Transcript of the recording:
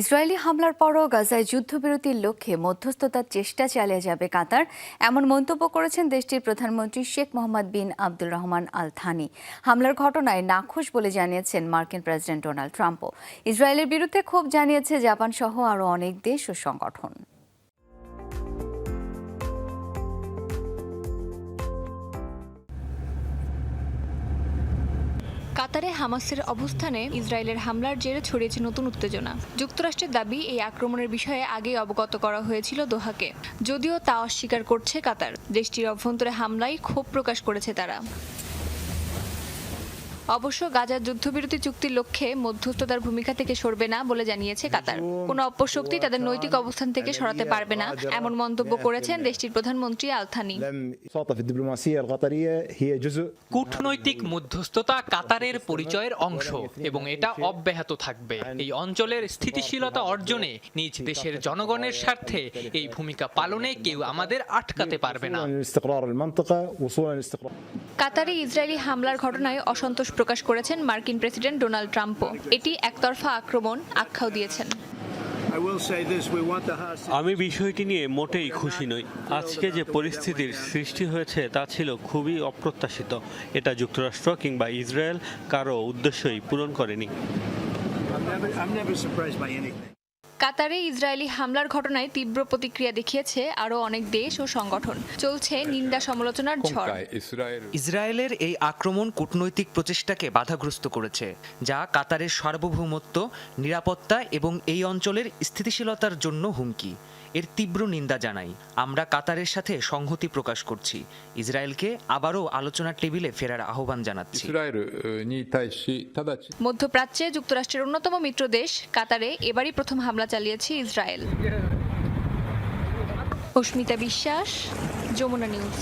Israeli হামলার পরও গাজায় যুদ্ধবিরতির লক্ষ্যে মধ্যস্থতার চেষ্টা চালিয়ে যাবে কাতার। এমন মন্তব্য করেছেন দেশটির প্রধানমন্ত্রী Sheikh Mohammed bin Abdul Rahman Al Thani হামলার ঘটনায় নাখোশ বলে জানিয়েছেন মার্কিন প্রেসিডেন্ট ডোনাল্ড ট্রাম্পও। ইসরায়েলের বিরুদ্ধে ক্ষোভ জানিয়েছে জাপান সহ আরও অনেক দেশ ও সংগঠন। কাতারে হামাসের অবস্থানে ইসরায়েলের হামলার জেরে ছড়িয়েছে নতুন উত্তেজনা। যুক্তরাষ্ট্রের দাবি, এই আক্রমণের বিষয়ে আগেই অবগত করা হয়েছিল দোহাকে। যদিও তা অস্বীকার করছে কাতার। দেশটির অভ্যন্তরে হামলায় ক্ষোভ প্রকাশ করেছে তারা। অবশ্য গাজার যুদ্ধবিরতি চুক্তির লক্ষ্যে মধ্যস্থতার ভূমিকা থেকে সরবে না বলে জানিয়েছে কাতার। কোনো অপশক্তি তাদের নৈতিক অবস্থান থেকে সরাতে পারবে না, এমন মন্তব্য করেছেন দেশটির প্রধানমন্ত্রী আলথানি। কূটনৈতিক মধ্যস্থতা কাতারের পরিচয়ের অংশ এবং এটা অব্যাহত থাকবে। এই অঞ্চলের স্থিতিশীলতা অর্জনে নিজ দেশের জনগণের স্বার্থে এই ভূমিকা পালনে কেউ আমাদের আটকাতে পারবে না। কাতারে ইসরায়েলি হামলার ঘটনায় অসন্তোষ প্রকাশ করেছেন মার্কিন প্রেসিডেন্ট ডোনাল্ড ট্রাম্পও। এটি একতরফা আক্রমণ আখ্যাও দিয়েছেন। আমি বিষয়টি নিয়ে মোটেই খুশি নই। আজকে যে পরিস্থিতির সৃষ্টি হয়েছে তা ছিল খুবই অপ্রত্যাশিত। এটা যুক্তরাষ্ট্র কিংবা ইসরায়েল কারও উদ্দেশ্যই পূরণ করেনি। কাতারে ইসরায়েলি হামলার ঘটনায় তীব্র প্রতিক্রিয়া দেখিয়েছে আরও অনেক দেশ ও সংগঠন। চলছে নিন্দা সমালোচনার ঝড়। ইসরায়েলের এই আক্রমণ কূটনৈতিক প্রচেষ্টাকে বাধাগ্রস্ত করেছে যা কাতারের সার্বভৌমত্ব নিরাপত্তা এবং এই অঞ্চলের স্থিতিশীলতার জন্য হুমকি। এর তীব্র নিন্দা জানাই। আমরা কাতারের সাথে সংহতি প্রকাশ করছি। ইসরায়েলকে আবারও আলোচনার টেবিলে ফেরার আহ্বান জানাচ্ছি। মধ্যপ্রাচ্যে যুক্তরাষ্ট্রের অন্যতম মিত্র দেশ কাতারে এবারই প্রথম হামলা চালিয়েছে ইসরায়েল। অস্মিতা বিশ্বাস যমুনা নিউজ।